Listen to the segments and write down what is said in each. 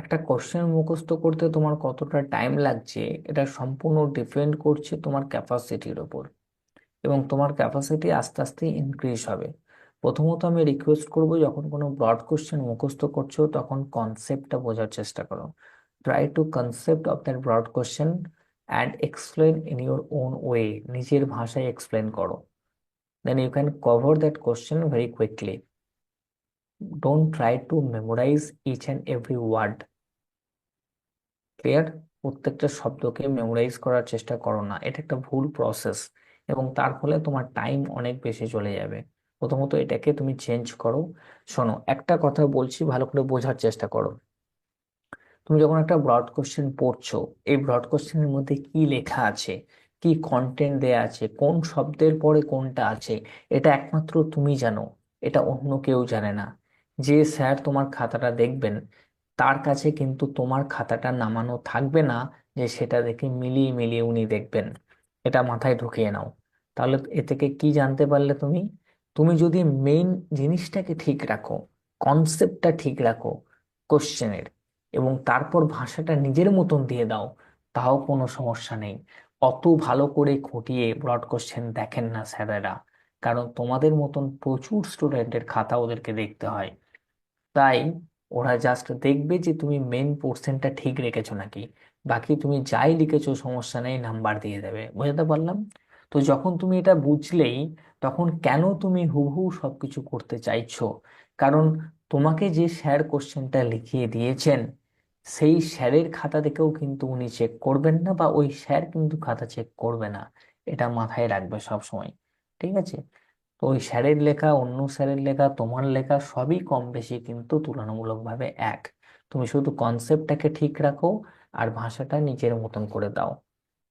একটা কোশ্চেন মুখস্থ করতে তোমার কতটা টাইম লাগছে, এটা সম্পূর্ণ ডিপেন্ড করছে তোমার ক্যাপাসিটির ওপর। এবং তোমার ক্যাপাসিটি আস্তে আস্তে ইনক্রিজ হবে। প্রথমত আমি রিকোয়েস্ট করব, যখন কোনো ব্রড কোশ্চেন মুখস্থ করছ, তখন কনসেপ্টটা বোঝার চেষ্টা করো। Try to concept of that broad question and explain in your own way নিজের ভাষায় এক্সপ্লেন করো। Then you can cover that question very quickly don't try to memorise each and every word clear? প্রত্যেকটা শব্দকে memorise করার চেষ্টা করো না। এটা একটা ভুল প্রসেস এবং তার ফলে তোমার টাইম অনেক বেশি চলে যাবে। প্রথমত এটাকে তুমি চেঞ্জ করো। শোনো, একটা কথা বলছি, ভালো করে বোঝার চেষ্টা করো। তুমি যখন একটা ব্রড কোশ্চেন পড়ছো, এই ব্রড কোশ্চেনের মধ্যে কি লেখা আছে? কি কন্টেন্ট দেয়া আছে? কোন শব্দের পরে কোনটা আছে? এটা একমাত্র তুমি জানো। এটা অন্য কেউ জানে না। যে স্যার তোমার খাতাটা দেখবেন তার কাছে কিন্তু তোমার খাতাটা নামানো থাকবে না, যে সেটা দেখে মিলিয়ে মিলিয়ে উনি দেখবেন। এটা মাথায় ঢুকিয়ে নাও। তাহলে এ থেকে কি জানতে পারলে তুমি? তুমি যদি মেইন জিনিসটাকে ঠিক রাখো কনসেপ্টটা ঠিক রাখো কোশ্চেনের এবং তারপর ভাষাটা নিজের মতন দিয়ে দাও, তাও কোনো সমস্যা নেই। অত ভালো করে খুঁটিয়ে ব্রড কোশ্চেন দেখেন না স্যারেরা, কারণ তোমাদের মতন প্রচুর স্টুডেন্টের খাতা ওদেরকে দেখতে হয়। তাই ওরা জাস্ট দেখবে যে তুমি মেন পোর্শনটা ঠিক রেখেছো নাকি। বাকি তুমি যাই লিখেছো সমস্যা নেই নাম্বার দিয়ে দেবে। বুঝতে পারলাম? তো যখন তুমি এটা বুঝলেই, তখন কেন তুমি হুবহু সবকিছু করতে চাইছো? কারণ তোমাকে যে স্যার কোশ্চেনটা লিখিয়ে দিয়েছেন, সেই স্যারের খাতা থেকেও কিন্তু উনি চেক করবেন না বা ওই স্যার কিন্তু খাতা চেক করবে না। এটা মাথায় রাখবে সব সময় ঠিক আছে? তো ওই স্যারের লেখা, অন্য স্যারের লেখা, তোমার লেখা সবই কম বেশি কিন্তু তুলনামূলকভাবে এক। তুমি শুধু কনসেপ্টটাকে ঠিক রাখো আর ভাষাটা নিজের মতন করে দাও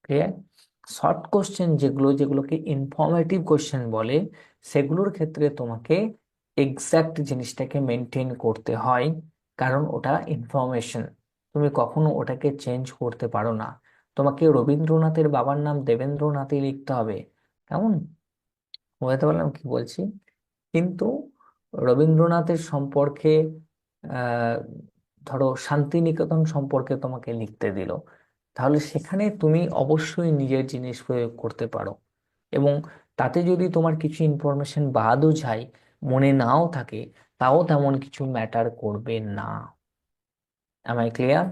ক্লিয়ার শর্ট কোশ্চেন যেগুলো, যেগুলোকে ইনফর্মেটিভ কোশ্চেন বলে, সেগুলোর ক্ষেত্রে তোমাকে এক্স্যাক্ট জিনিসটাকে মেনটেন করতে হয়, কারণ ওটা ইনফরমেশন তুমি কখনো ওটাকে চেঞ্জ করতে পারো না। তোমাকে রবীন্দ্রনাথের বাবার নাম দেবেন্দ্রনাথই লিখতে হবে, কেমন? বুঝতে পারলাম কি বলছি? কিন্তু রবীন্দ্রনাথের সম্পর্কে ধরো শান্তিনিকেতন সম্পর্কে তোমাকে লিখতে দিল। তাহলে সেখানে তুমি অবশ্যই নিজের জিনিস প্রয়োগ করতে পারো। এবং তাতে যদি তোমার কিছু ইনফরমেশন বাদও যায়, মনে নাও থাকে, তাও তেমন কিছু ম্যাটার করবে না। I ক্লিয়ার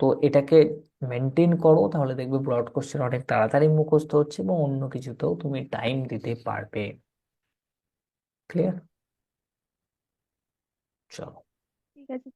তো এটাকে মেনটেন করো তাহলে দেখবে ব্রড কোশ্চেন অনেক তাড়াতাড়ি মুখস্থ হচ্ছে এবং অন্য কিছুতেও তুমি টাইম দিতে পারবে। ক্লিয়ার চলো। ঠিক আছে।